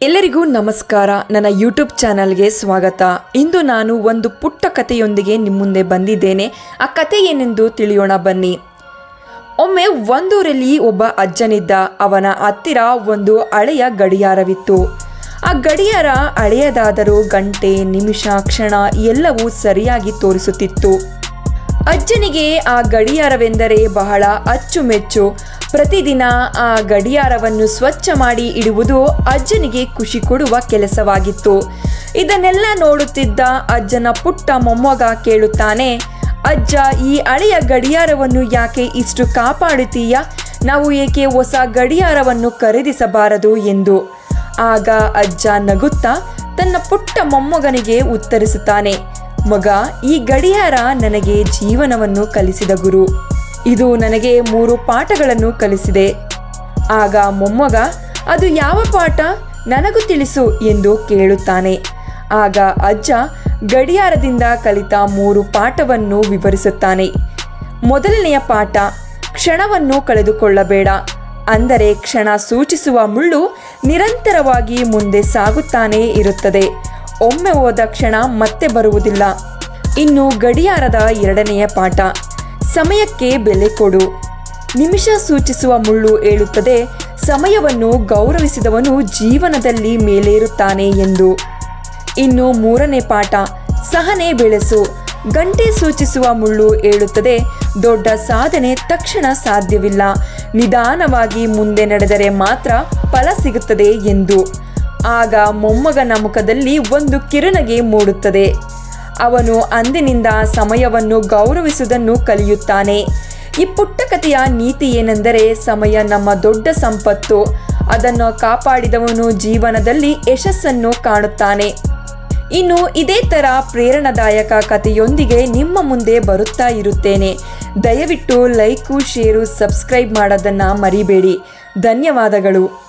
ಎಲ್ಲರಿಗೂ ನಮಸ್ಕಾರ. ನನ್ನ ಯೂಟ್ಯೂಬ್ ಚಾನಲ್ಗೆ ಸ್ವಾಗತ. ಇಂದು ನಾನು ಒಂದು ಪುಟ್ಟ ಕಥೆಯೊಂದಿಗೆ ನಿಮ್ಮ ಮುಂದೆ ಬಂದಿದ್ದೇನೆ. ಆ ಕಥೆ ಏನೆಂದು ತಿಳಿಯೋಣ ಬನ್ನಿ. ಒಮ್ಮೆ ಒಂದೂರಲ್ಲಿ ಒಬ್ಬ ಅಜ್ಜನಿದ್ದ. ಅವನ ಹತ್ತಿರ ಒಂದು ಹಳೆಯ ಗಡಿಯಾರವಿತ್ತು. ಆ ಗಡಿಯಾರ ಹಳೆಯದಾದರೂ ಗಂಟೆ, ನಿಮಿಷ, ಕ್ಷಣ ಎಲ್ಲವೂ ಸರಿಯಾಗಿ ತೋರಿಸುತ್ತಿತ್ತು. ಅಜ್ಜನಿಗೆ ಆ ಗಡಿಯಾರವೆಂದರೆ ಬಹಳ ಅಚ್ಚುಮೆಚ್ಚು. ಪ್ರತಿದಿನ ಆ ಗಡಿಯಾರವನ್ನು ಸ್ವಚ್ಛ ಮಾಡಿ ಇಡುವುದು ಅಜ್ಜನಿಗೆ ಖುಷಿ ಕೊಡುವ ಕೆಲಸವಾಗಿತ್ತು. ಇದನ್ನೆಲ್ಲ ನೋಡುತ್ತಿದ್ದ ಅಜ್ಜನ ಪುಟ್ಟ ಮೊಮ್ಮಗ ಕೇಳುತ್ತಾನೆ, ಅಜ್ಜ, ಈ ಹಳೆಯ ಗಡಿಯಾರವನ್ನು ಯಾಕೆ ಇಷ್ಟು ಕಾಪಾಡುತ್ತೀಯ? ನಾವು ಏಕೆ ಹೊಸ ಗಡಿಯಾರವನ್ನು ಖರೀದಿಸಬಾರದು? ಎಂದು. ಆಗ ಅಜ್ಜ ನಗುತ್ತಾ ತನ್ನ ಪುಟ್ಟ ಮೊಮ್ಮಗನಿಗೆ ಉತ್ತರಿಸುತ್ತಾನೆ, ಮಗ, ಈ ಗಡಿಯಾರ ನನಗೆ ಜೀವನವನ್ನು ಕಲಿಸಿದ ಗುರು. ಇದು ನನಗೆ ಮೂರು ಪಾಠಗಳನ್ನು ಕಲಿಸಿದೆ. ಆಗ ಮೊಮ್ಮಗ, ಅದು ಯಾವ ಪಾಠ ನನಗೂ ತಿಳಿಸು ಎಂದು ಕೇಳುತ್ತಾನೆ. ಆಗ ಅಜ್ಜ ಗಡಿಯಾರದಿಂದ ಕಲಿತ ಮೂರು ಪಾಠವನ್ನು ವಿವರಿಸುತ್ತಾನೆ. ಮೊದಲನೆಯ ಪಾಠ, ಕ್ಷಣವನ್ನು ಕಳೆದುಕೊಳ್ಳಬೇಡ. ಅಂದರೆ ಕ್ಷಣ ಸೂಚಿಸುವ ಮುಳ್ಳು ನಿರಂತರವಾಗಿ ಮುಂದೆ ಸಾಗುತ್ತಾನೆ ಇರುತ್ತದೆ. ಒಮ್ಮೆ ಹೋದ ಕ್ಷಣ ಮತ್ತೆ ಬರುವುದಿಲ್ಲ. ಇನ್ನು ಗಡಿಯಾರದ ಎರಡನೆಯ ಪಾಠ ಸಮಯಕ್ಕೆ ಬೆಲೆ ಕೊಡು. ನಿಮಿಷ ಸೂಚಿಸುವ ಮುಳ್ಳು ಹೇಳುತ್ತದೆ, ಸಮಯವನ್ನು ಗೌರವಿಸಿದವನು ಜೀವನದಲ್ಲಿ ಮೇಲೇರುತ್ತಾನೆ ಎಂದು. ಇನ್ನು ಮೂರನೇ ಪಾಠ, ಸಹನೆ ಬೆಳೆಸು. ಗಂಟೆ ಸೂಚಿಸುವ ಮುಳ್ಳು ಹೇಳುತ್ತದೆ, ದೊಡ್ಡ ಸಾಧನೆ ತಕ್ಷಣ ಸಾಧ್ಯವಿಲ್ಲ. ನಿಧಾನವಾಗಿ ಮುಂದೆ ನಡೆದರೆ ಮಾತ್ರ ಫಲ ಸಿಗುತ್ತದೆ ಎಂದು. ಆಗ ಮೊಮ್ಮಗನ ಮುಖದಲ್ಲಿ ಒಂದು ಕಿರಣಗೆ ಮೂಡುತ್ತದೆ. ಅವನು ಅಂದಿನಿಂದ ಸಮಯವನ್ನು ಗೌರವಿಸುವುದನ್ನು ಕಲಿಯುತ್ತಾನೆ. ಈ ಪುಟ್ಟ ಕಥೆಯ ನೀತಿ ಏನೆಂದರೆ ಸಮಯ ನಮ್ಮ ದೊಡ್ಡ ಸಂಪತ್ತು. ಅದನ್ನು ಕಾಪಾಡಿದವನು ಜೀವನದಲ್ಲಿ ಯಶಸ್ಸನ್ನು ಕಾಣುತ್ತಾನೆ. ಇನ್ನು ಇದೇ ಥರ ಪ್ರೇರಣಾದಾಯಕ ಕಥೆಯೊಂದಿಗೆ ನಿಮ್ಮ ಮುಂದೆ ಬರುತ್ತಾ ಇರುತ್ತೇನೆ. ದಯವಿಟ್ಟು ಲೈಕು, ಶೇರು, ಸಬ್ಸ್ಕ್ರೈಬ್ ಮಾಡೋದನ್ನು ಮರಿಬೇಡಿ. ಧನ್ಯವಾದಗಳು.